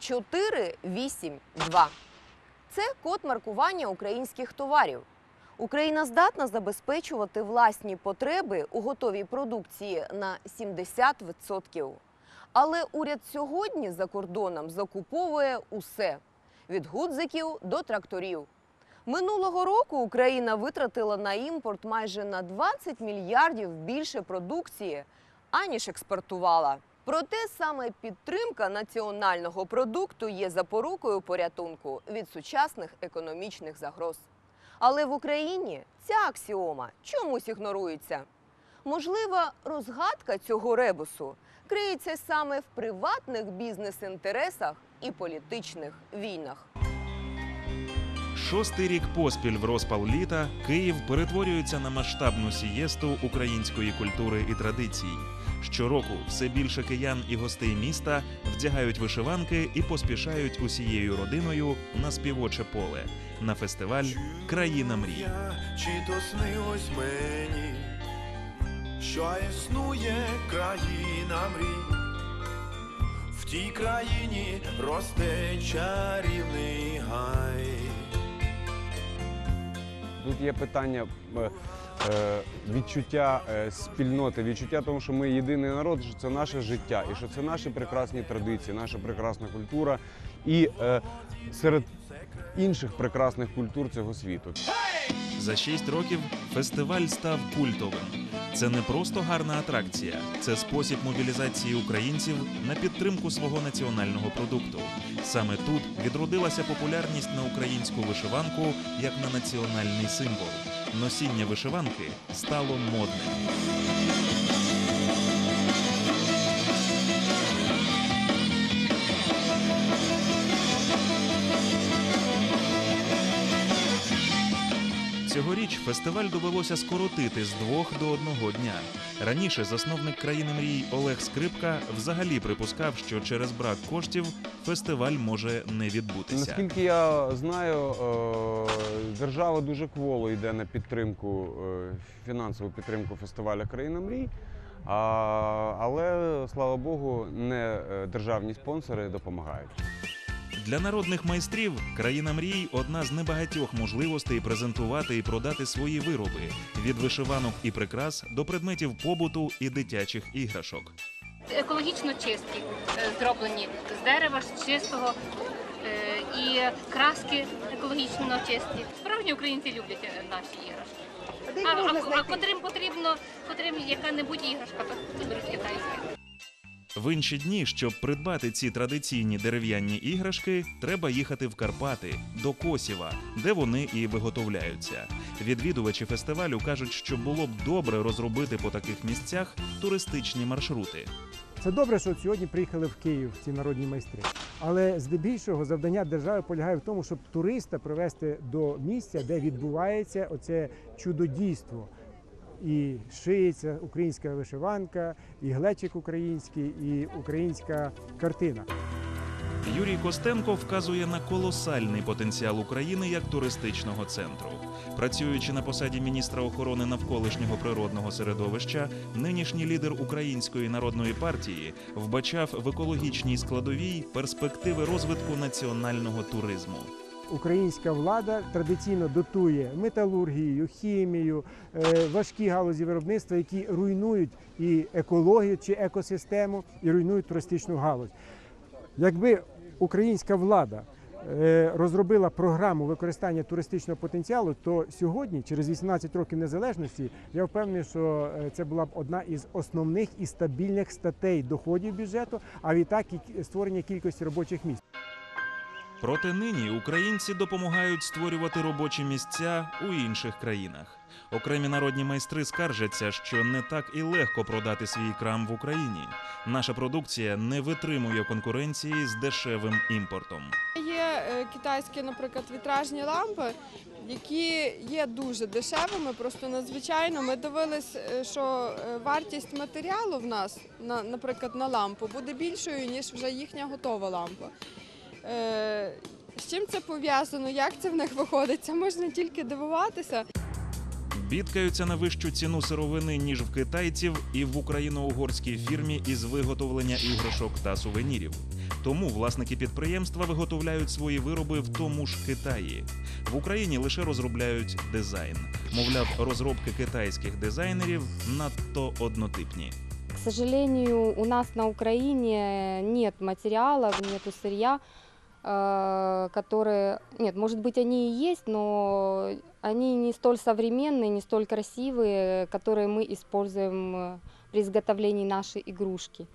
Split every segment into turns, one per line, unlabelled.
482. Це код маркування українських товарів. Україна здатна забезпечувати власні потреби у готовій продукції на 70%. Але уряд сьогодні за кордоном закуповує усе від гудзиків до тракторів. Минулого року Україна витратила на імпорт майже на 20 мільярдів більше продукції, аніж експортувала. Проте саме підтримка національного продукту є запорукою порятунку від сучасних економічних загроз. Але в Україні ця аксіома чомусь ігнорується. Можливо, розгадка цього ребусу криється саме в приватних бізнес-інтересах і політичних війнах.
Шостий рік поспіль в розпал літа Київ перетворюється на масштабну сієсту української культури і традицій. Щороку все більше киян і гостей міста вдягають вишиванки і поспішають усією родиною на співоче поле на фестиваль Країна мрій.
Чи то снилось мені, що існує країна мрій, в тій країні росте чарівний гай.
Тут є питання е, відчуття е, спільноти, відчуття того, що ми єдиний народ, що це наше життя, і що це наші прекрасні традиції, наша прекрасна культура. І е, серед інших прекрасних культур цього світу.
За шість років фестиваль став культовим. Це не просто гарна атракція, це спосіб мобілізації українців на підтримку свого національного продукту. Саме тут відродилася популярність на українську вишиванку як на національний символ. Носіння вишиванки стало модним. Фестиваль довелося скоротити з двох до одного дня. Раніше засновник країни мрій Олег Скрипка взагалі припускав, що через брак коштів фестиваль може не відбутися.
Наскільки я знаю, е, держава дуже кволо йде на підтримку, е, фінансову підтримку фестивалю Країна мрій. Але слава Богу, не е, державні спонсори допомагають.
Для народних майстрів країна мрій одна з небагатьох можливостей презентувати і продати свої вироби від вишиванок і прикрас до предметів побуту і дитячих іграшок.
екологічно чисті, е, зроблені з дерева, з чистого е, і краски екологічно чисті. Справжні українці люблять е, наші іграшки. А, а, а котрим потрібно, котрим яка-небудь іграшка, то беруть китайські.
В інші дні, щоб придбати ці традиційні дерев'яні іграшки, треба їхати в Карпати до Косєва, де вони і виготовляються. Відвідувачі фестивалю кажуть, що було б добре розробити по таких місцях туристичні маршрути.
Це добре, що сьогодні приїхали в Київ ці народні майстри. Але здебільшого завдання держави полягає в тому, щоб туриста привести до місця, де відбувається оце чудодійство. І шиється українська вишиванка, і глечик український, і українська картина.
Юрій Костенко вказує на колосальний потенціал України як туристичного центру. Працюючи на посаді міністра охорони навколишнього природного середовища, нинішній лідер Української народної партії вбачав в екологічній складовій перспективи розвитку національного туризму.
Українська влада традиційно дотує металургію, хімію, е, важкі галузі виробництва, які руйнують і екологію чи екосистему, і руйнують туристичну галузь. Якби українська влада е, розробила програму використання туристичного потенціалу, то сьогодні, через 18 років незалежності, я впевнений, що е, це була б одна із основних і стабільних статей доходів бюджету, а відтак і створення кількості робочих місць.
Проте нині українці допомагають створювати робочі місця у інших країнах. Окремі народні майстри скаржаться, що не так і легко продати свій крам в Україні. Наша продукція не витримує конкуренції з дешевим імпортом.
Є е, китайські, наприклад, вітражні лампи, які є дуже дешевими, просто надзвичайно. Ми дивились, е, що е, вартість матеріалу в нас, на, наприклад, на лампу буде більшою, ніж вже їхня готова лампа. Е, З чим це пов'язано? Як це в них виходить? Це можна тільки дивуватися.
Бідкаються на вищу ціну сировини, ніж в китайців, і в україно-угорській фірмі із виготовлення іграшок та сувенірів. Тому власники підприємства виготовляють свої вироби в тому ж Китаї. В Україні лише розробляють дизайн. Мовляв, розробки китайських дизайнерів надто однотипні.
К сожалению, у нас на Украине нет материалов, нету сырья, которые... Нет, может быть, они и есть, но они не столь современные, не столь красивые, которые мы используем э, при изготовлении нашей игрушки.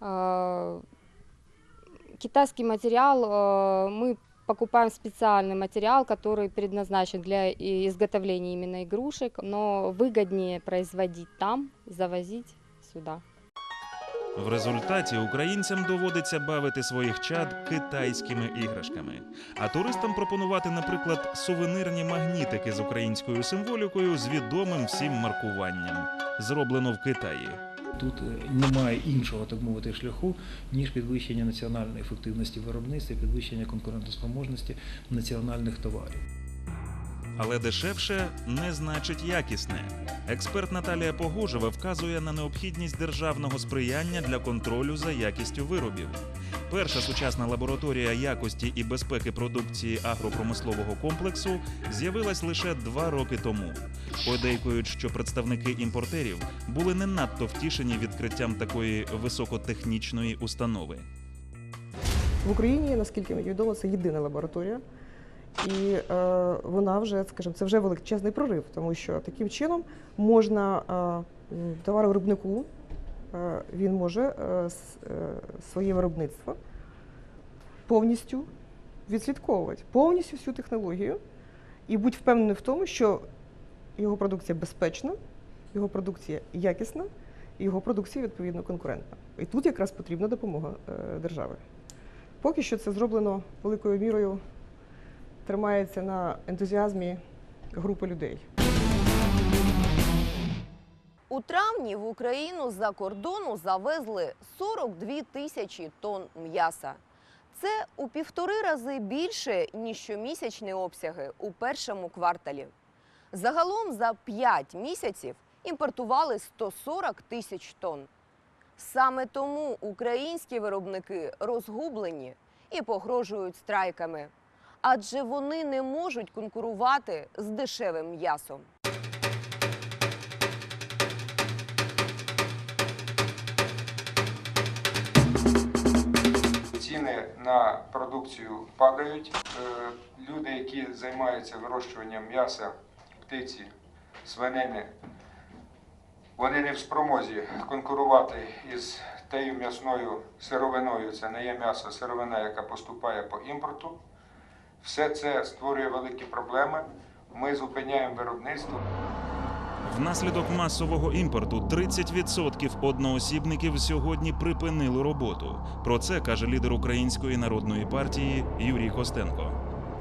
Э, Китайский материал, э, мы покупаем специальный материал, который предназначен для изготовления именно игрушек, но выгоднее производить там, завозить сюда.
В результаті українцям доводиться бавити своїх чад китайськими іграшками, а туристам пропонувати, наприклад, сувенирні магнітики з українською символікою з відомим всім маркуванням, зроблено в Китаї.
Тут е, немає іншого, так мовити, шляху, ніж підвищення національної ефективності виробництва, підвищення конкурентоспроможності національних товарів.
Але дешевше не значить якісне. Експерт Наталія Погожева вказує на необхідність державного сприяння для контролю за якістю виробів. Перша сучасна лабораторія якості і безпеки продукції агропромислового комплексу з'явилась лише два роки тому. Подейкують, що представники імпортерів були не надто втішені відкриттям такої високотехнічної установи.
В Україні, наскільки мені відомо, це єдина лабораторія. І е, вона вже, скажімо, це вже величезний прорив, тому що таким чином можна е, товаровиробнику, е, він може е, е, своє виробництво повністю відслідковувати, повністю всю технологію і бути впевнений в тому, що його продукція безпечна, його продукція якісна, його продукція відповідно конкурентна. І тут якраз потрібна допомога е, держави. Поки що це зроблено великою мірою, тримається на ентузіазмі групи людей.
У травні в Україну з-за кордону завезли 42 тисячі тонн м'яса. Це у півтори рази більше, ніж щомісячні обсяги у першому кварталі. Загалом за 5 місяців імпортували 140 тисяч тонн. Саме тому українські виробники розгублені і погрожують страйками, адже вони не можуть конкурувати з дешевим м'ясом.
Ціни на продукцію падають. Е, Люди, які займаються вирощуванням м'яса, птиці, свинини, вони не в спромозі конкурувати із тією м'ясною сировиною. Це не є м'ясо, сировина, яка поступає по імпорту. Все це створює великі проблеми. Ми зупиняємо виробництво.
Внаслідок масового імпорту 30% одноосібників сьогодні припинили роботу. Про це каже лідер Української народної партії Юрій Костенко.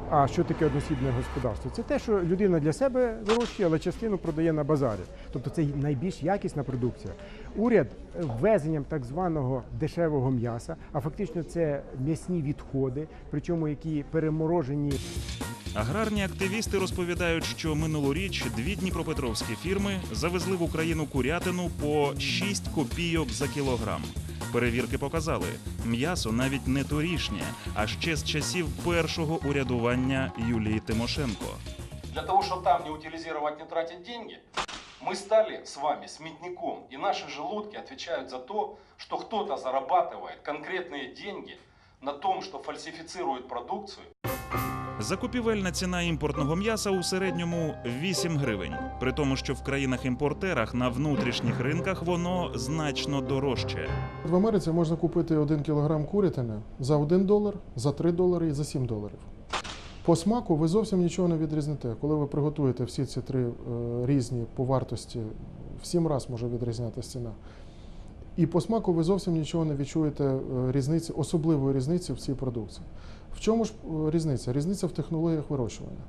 А що таке односібне господарство? Це те, що людина для себе вирощує, але частину продає на базарі. Тобто це найбільш якісна продукція. Уряд ввезенням так званого дешевого м'яса, а фактично це м'ясні відходи, причому які переморожені
Аграрні активісти розповідають, що минулоріч дві дніпропетровські фірми завезли в Україну курятину по 6 копійок за кілограм. Перевірки показали, м'ясо навіть не торішнє, а ще з часів першого урядування Юлії Тимошенко.
Для того, чтобы там не утилизировать, не тратить деньги, мы стали с вами сметником. И наши желудки отвечают за то, что кто-то зарабатывает конкретные деньги на том, что фальсифицирует продукцию.
Закупівельна ціна імпортного м'яса у середньому 8 гривень, при тому, що в країнах-імпортерах на внутрішніх ринках воно значно дорожче.
В Америці можна купити 1 кілограм курятини за 1 долар, за 3 долари і за 7 доларів. По смаку ви зовсім нічого не відрізните. Коли ви приготуєте всі ці три е, різні по вартості, в 7 разів може відрізнятися ціна. І по смаку ви зовсім нічого не відчуєте е, різниці, особливої різниці в цій продукції. В чому ж е, різниця? Різниця в технологіях вирощування.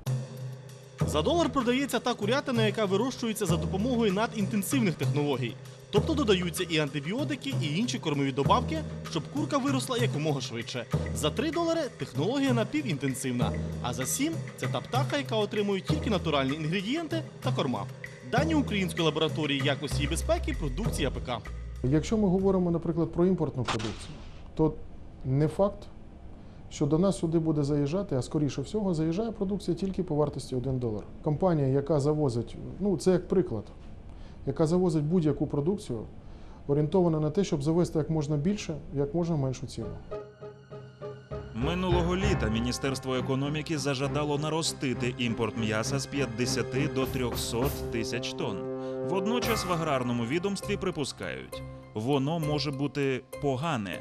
За долар продається та курятина, яка вирощується за допомогою надінтенсивних технологій. Тобто додаються і антибіотики, і інші кормові добавки, щоб курка виросла якомога швидше. За 3 долари технологія напівінтенсивна, а за 7 це та птаха, яка отримує тільки натуральні інгредієнти та корма. Дані української лабораторії якості і безпеки продукції АПК.
Якщо ми говоримо, наприклад, про імпортну продукцію, то Не факт, що до нас сюди буде заїжджати, а скоріше всього заїжджає продукція тільки по вартості 1 долар. Компанія, яка завозить, ну це як приклад, яка завозить будь-яку продукцію, орієнтована на те, щоб завести як можна більше, як можна меншу ціну.
Минулого літа Міністерство економіки зажадало наростити імпорт м'яса з 50 до 300 тисяч тонн. Водночас в аграрному відомстві припускають, воно може бути погане.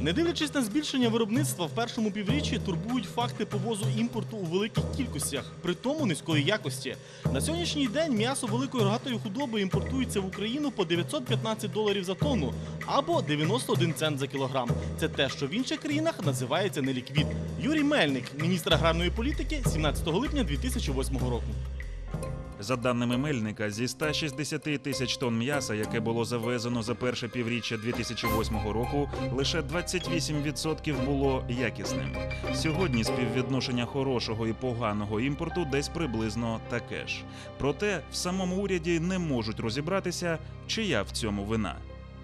Не дивлячись на збільшення виробництва в першому півріччі, турбують факти повозу імпорту у великих кількостях, при тому низької якості. На сьогоднішній день м'ясо великої рогатої худоби імпортується в Україну по 915 доларів за тонну або 91 цент за кілограм. Це те, що в інших країнах називається неліквід. Юрій Мельник, міністр аграрної політики, 17 липня 2008 року.
За даними Мельника, зі 160 тисяч тонн м'яса, яке було завезено за перше півріччя 2008 року, лише 28% було якісним. Сьогодні співвідношення хорошого і поганого імпорту десь приблизно таке ж. Проте в самому уряді не можуть розібратися, чия в цьому вина.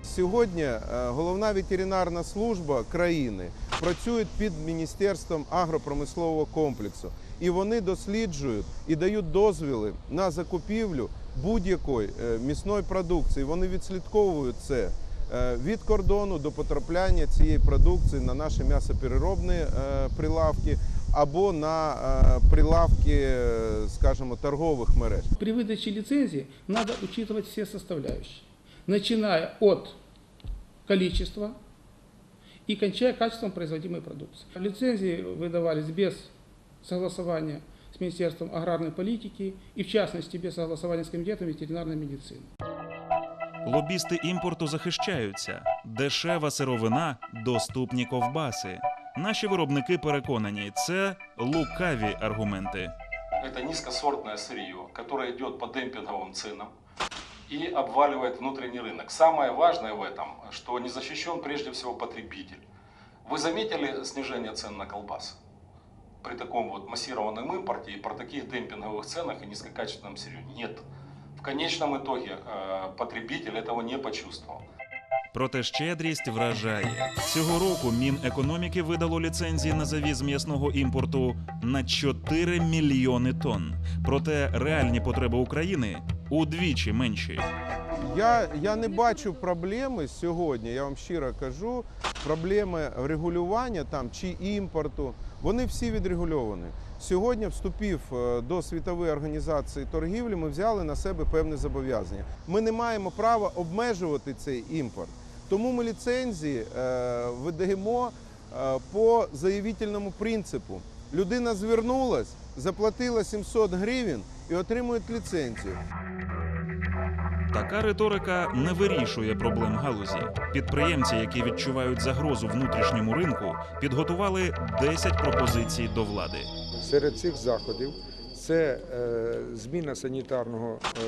Сьогодні е, головна ветеринарна служба країни працює під міністерством агропромислового комплексу, і вони досліджують і дають дозвіли на закупівлю будь-якої е, місної продукції. Вони відслідковують це е, від кордону до потрапляння цієї продукції на наші м'ясопереробні е, прилавки або на е, прилавки, е, скажімо, торгових мереж.
При выдаче лицензии надо учитывать все составляющие, начиная от количества и кончая качеством производимой продукции. Лицензии выдавались без согласования с Министерством аграрной политики и, в частности, без согласования с Комитетом ветеринарной медицины.
Лобісти імпорту захищаються. Дешева сировина, доступні ковбаси. Наші виробники переконані, це лукаві аргументи.
Это низкосортное сырье, которое идет по демпинговым ценам и обваливает внутренний рынок. Самое важное в этом, что не защищен прежде всего потребитель. Вы заметили снижение цен на колбасы? При таком вот массированном импорте и при таких демпинговых ценах и низкокачественном сырье? Нет. В конечном итоге э, потребитель этого не почувствовал.
Проте щедрість вражає. Цього року Мінекономіки видало ліцензії на завіз м'ясного імпорту на 4 мільйони тонн. Проте реальні потреби України удвічі менші.
Я, я не бачу проблеми сьогодні, я вам щиро кажу, проблеми регулювання там чи імпорту. Вони всі відрегульовані. Сьогодні, вступив е, до світової організації торгівлі, ми взяли на себе певне зобов'язання. Ми не маємо права обмежувати цей імпорт. Тому ми ліцензії е, видаємо е, по заявительному принципу. Людина звернулась, заплатила 700 гривень і отримує ліцензію.
Така риторика не вирішує проблем галузі. Підприємці, які відчувають загрозу внутрішньому ринку, підготували 10 пропозицій до влади.
Серед цих заходів це е, зміна санітарного е,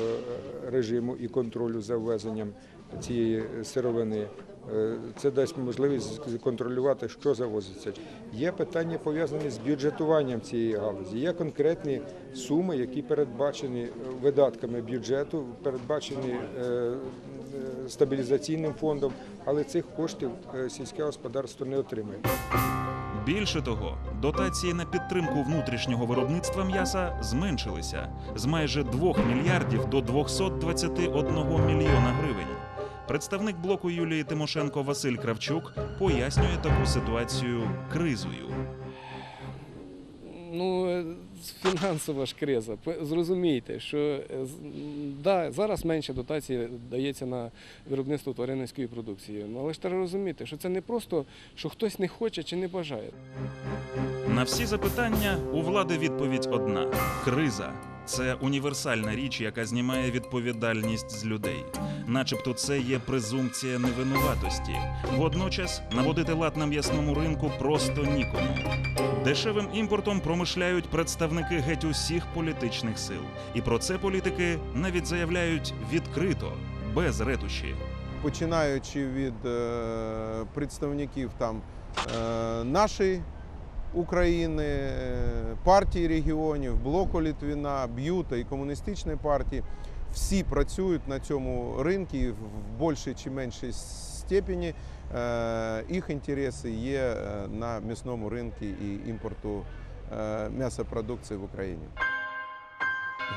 режиму і контролю за ввезенням цієї сировини. Е, Це дасть можливість контролювати, що завозиться. Є питання пов'язані з бюджетуванням цієї галузі. Є конкретні суми, які передбачені видатками бюджету, передбачені е, е, стабілізаційним фондом, але цих коштів е, сільське господарство не отримує.
Більше того, дотації на підтримку внутрішнього виробництва м'яса зменшилися з майже 2 мільярдів до 221 мільйона гривень. Представник блоку Юлії Тимошенко Василь Кравчук пояснює таку ситуацію кризою.
Ну, е, фінансова ж криза. Зрозумійте, що е, да, зараз менше дотації дається на виробництво тваринницької продукції. Ну, але ж треба розуміти, що це не просто, що хтось не хоче чи не бажає.
На всі запитання у влади відповідь одна: криза. Це універсальна річ, яка знімає відповідальність з людей. Начебто це є презумпція невинуватості. Водночас наводити лад на м'ясному ринку просто нікому. Дешевим імпортом промишляють представники геть усіх політичних сил. І про це політики навіть заявляють відкрито, без ретуші.
починаючи від е, представників там е, нашої України, е, партії регіонів, блоку Літвіна, Б'юта і комуністичної партії, всі працюють на цьому ринку в більшій чи меншій степені е, їх інтереси є е, на м'ясному ринку і імпорту м'ясопродукції в Україні.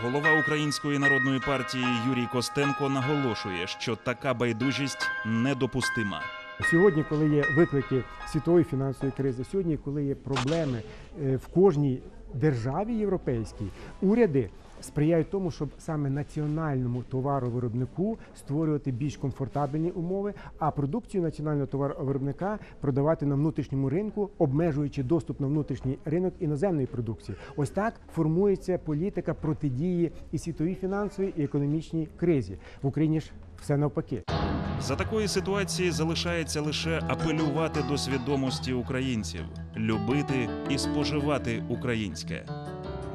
Голова Української народної партії Юрій Костенко наголошує, що така байдужість недопустима.
Сьогодні, коли є виклики світової фінансової кризи, сьогодні, коли є проблеми е, в кожній державі європейській, уряди сприяють тому, щоб саме національному товаровиробнику створювати більш комфортабельні умови, а продукцію національного товаровиробника продавати на внутрішньому ринку, обмежуючи доступ на внутрішній ринок іноземної продукції. Ось так формується політика протидії і світовій фінансовій і економічній кризі в Україні ж все навпаки.
За такої ситуації залишається лише апелювати до свідомості українців, любити і споживати українське.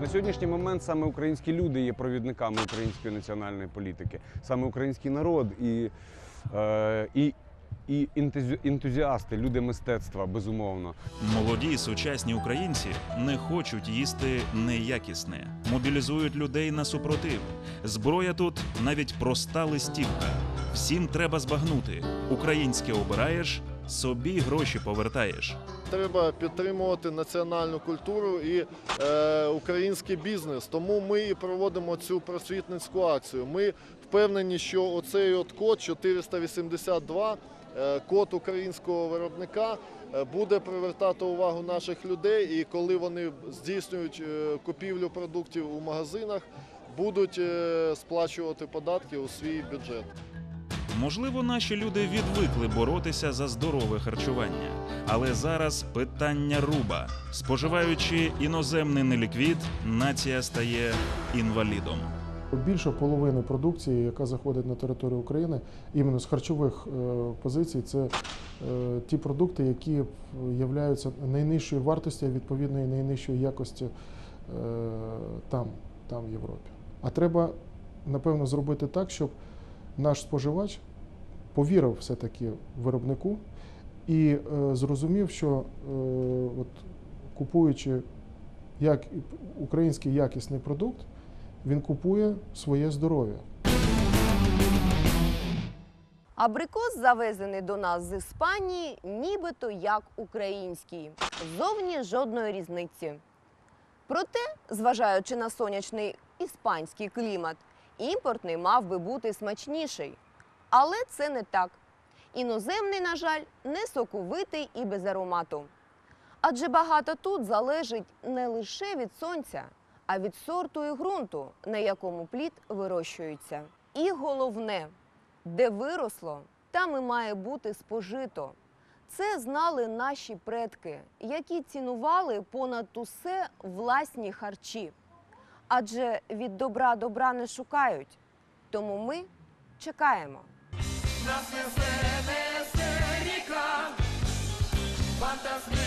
На сьогоднішній момент саме українські люди є провідниками української національної політики, саме український народ і, е, і, і ентузі- ентузіасти, люди мистецтва, безумовно.
Молоді сучасні українці не хочуть їсти неякісне, мобілізують людей на супротив. Зброя тут навіть проста листівка. Всім треба збагнути. Українське обираєш, собі гроші повертаєш.
Треба підтримувати національну культуру і е, український бізнес. Тому ми і проводимо цю просвітницьку акцію. Ми впевнені, що оцей от код 482, е, код українського виробника, е, буде привертати увагу наших людей. І коли вони здійснюють е, купівлю продуктів у магазинах, будуть е, сплачувати податки у свій бюджет.
Можливо, наші люди відвикли боротися за здорове харчування, але зараз питання руба. Споживаючи іноземний неліквід, нація стає інвалідом.
Більше половини продукції, яка заходить на територію України, іменно з харчових е, позицій, це е, ті продукти, які являються найнижчою вартості, а відповідно і найнижчої якості е, там, там в Європі. А треба, напевно, зробити так, щоб наш споживач повірив все-таки виробнику і зрозумів, що от, купуючи як український якісний продукт, він купує своє здоров'я.
Абрикос завезений до нас з Іспанії, нібито як український. Зовні жодної різниці. Проте, зважаючи на сонячний іспанський клімат, імпортний мав би бути смачніший. Але це не так. Іноземний, на жаль, не соковитий і без аромату. Адже багато тут залежить не лише від сонця, а від сорту і ґрунту, на якому плід вирощується. І головне, де виросло, там і має бути спожито. Це знали наші предки, які цінували понад усе власні харчі. Адже від добра добра не шукають. Тому ми чекаємо.
Нас несе, несе ріка, фантастична